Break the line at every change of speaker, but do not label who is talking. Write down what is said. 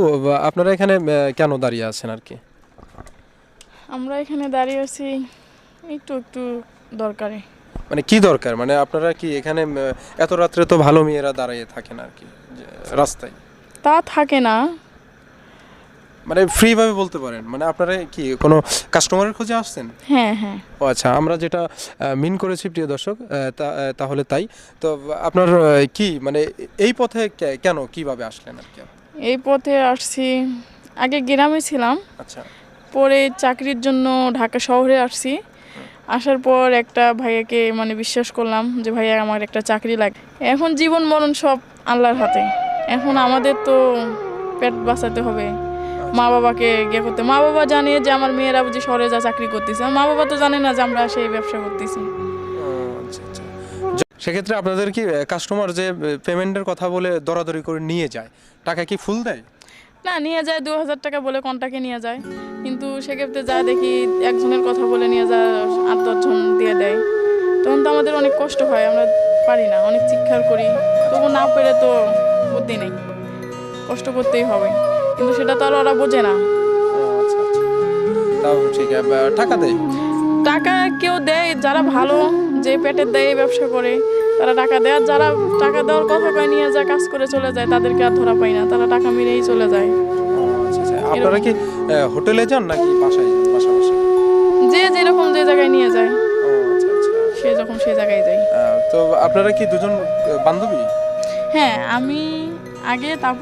ও আপনারা এখানে কেন দাঁড়িয়ে আছেন আর কি?
আমরা এখানে দাঁড়িয়ে আছি একটু একটু দরকারে।
মানে কি দরকার? মানে আপনারা কি এখানে এত রাত্রে তো ভালো মেয়েরা দাঁড়িয়ে থাকেন আর কি রাস্তায়?
তা থাকে না।
মানে ফ্রি ভাবে বলতে পারেন মানে আপনারা কি কোনো কাস্টমারের খোঁজে আসছেন?
হ্যাঁ হ্যাঁ।
ও আচ্ছা আমরা যেটা মিন করেছি প্রিয় দর্শক তাহলে তাই। তো আপনার কি মানে এই পথে কেন কীভাবে আসলেন আর কি আপনি?
এই পথে আসছি। আগে গ্রামে ছিলাম।
আচ্ছা।
পরে চাকরির জন্য ঢাকা শহরে আসছি। আসার পর একটা ভাইয়াকে মানে বিশ্বাস করলাম যে ভাইয়া আমার একটা চাকরি লাগে। এখন জীবন মরণ সব আল্লাহর হাতে। এখন আমাদের তো পেট বাঁচাতে হবে। মা বাবাকে ইয়ে করতে। মা বাবা জানে যে আমার মেয়েরা বুঝি শহরে যা চাকরি করতেছে। মা বাবা তো জানে না যে আমরা সেই ব্যবসা করতেছি।
আচ্ছা, আচ্ছা। সেক্ষেত্রে আপনাদের কি কাস্টমার যে পেমেন্টের কথা বলে দরাদরি করে নিয়ে যায় টাকা কি ফুল দেয়?
না নিয়ে যায় দু হাজার টাকা বলে কন্টাকে নিয়ে যায়। কিন্তু সেক্ষেত্রে যা দেখি একজনের কথা বলে নিয়ে যা আট দশজন দিয়ে দেয়। তখন তো আমাদের অনেক কষ্ট হয় আমরা পারি না অনেক চিৎকার করি। তবু না পেরে তো বুদ্ধি নেই কষ্ট করতেই হবে। কিন্তু সেটা তো আর ওরা বোঝে না।
আচ্ছা আচ্ছা। তাও ঠিক আছে টাকা দেয়।
টাকা কেউ দেয় যারা ভালো যে পেটের দেয় ব্যবসা করে তারা টাকা দেয়। আর যারা টাকা দেওয়ার কথা কয় নিয়ে যায় কাজ করে চলে যায় তাদেরকে আর ধরা পাই না। তারা টাকা মেরেই চলে যায়।
আচ্ছা আচ্ছা। আপনারা কি হোটেলে যান নাকি বাসায় যান পাশাপাশি?
যে যেরকম যে জায়গায় নিয়ে যায়
আচ্ছা
সে যখন সেই জায়গায় যায়।
তো আপনারা কি দুজন বান্ধবী?
হ্যাঁ আমি আগে তারপর